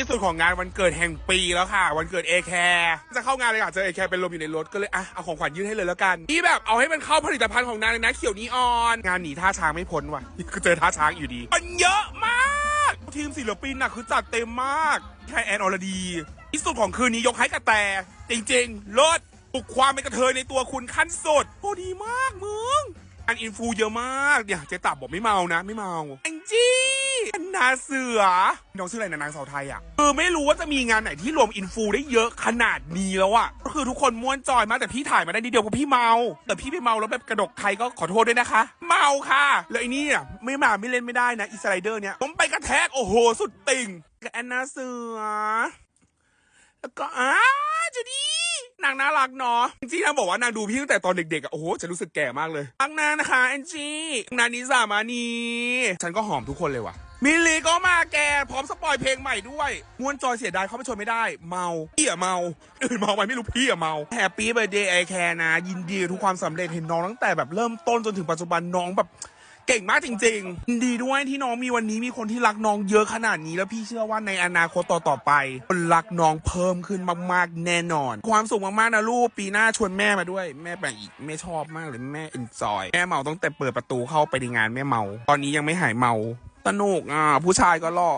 ที่สุดของงานวันเกิดแห่งปีแล้วค่ะ วันเกิดเอแคร์จะเข้างานเลยค่ะเจอเอแคร์เป็นลมอยู่ในรถก็เลยอะเอาของขวัญยื่นให้เลยแล้วกันที่แบบเอาให้มันเข้าผลิตภัณฑ์ของนางเลยนะเขียวนีออน งานหนีท่าช้างไม่พ้นว่ะก็เจอท่าช้างอยู่ดี มันเยอะมากทีมศิลปินน่ะคือจัดเต็มมากใช่แอนอรดีที่สุดของคืนนี้ยกให้กระแต จริงๆเลิศปลุกความเป็นกระเทยในตัวคุณขั้นสุดโอ้ดีมากมึงอันอินฟูเยอะมากเนี่ยเจ๊ตับบอกไม่เมานะ ไม่เมาแองจี้ นนาเสือ น้องชื่ออะไรนะนางสาวไทยอะคือไม่รู้ว่าจะมีงานไหนที่รวมอินฟูได้เยอะขนาดนี้แล้วอะก็คือทุกคนม้วนจอยมากแต่พี่ถ่ายมาได้นิดเดียวเพราะพี่เมา แต่พี่ไปเมาแล้วแบบกระดกไทยก็ขอโทษด้วยนะคะ เมาค่ะแล้วไอ้นี่อะไม่มาไม่เล่นไม่ได้นะอีสไลเดอร์เนี่ยผมไปกระแทกโอ้โหสุดติ่งกับแอนนาเสือ แล้วก็อ้าจูดี้นางน่ารักเนาะจริงๆนางบอกว่านางดูพี่ตั้งแต่ตอนเด็กๆอะโอ้โหฉันรู้สึกแก่มากเลยรักนางนะคะแอนจี้นางนิสามานีฉันก็หอมทุกคนเลยว่ะ มิลลีก็มาแกพร้อมสปอยเพลงใหม่ด้วยม้วนจอยเสียดายเขาไปชมไม่ได้ เมาพี่อะเมาอื่นเมาไปไม่รู้พี่อะเมาแฮปปี้เบ t ร์เดย์ไอแคร์นะ ยินดีทุกความสำเร็จเห็นน้องตั้งแต่แบบเริ่มต้นจนถึงปัจจุบันน้องแบบเก่งมากจริงๆยินดีด้วยที่น้องมีวันนี้มีคนที่รักน้องเยอะขนาดนี้แล้วพี่เชื่อว่าในอนาคตต่อๆไป คนรักน้องเพิ่มขึ้นมากๆ แน่นอน ความสุขมากๆนะลูกปีหน้าชวนแม่มาด้วย แม่ไปอีกแม่ชอบมากเลยแม่เอ็นจอย แม่เมาตั้งแต่เปิดประตูเข้าไปในงานแม่เมา ตอนนี้ยังไม่หายเมา สนุกอะ ผู้ชายก็หล่อ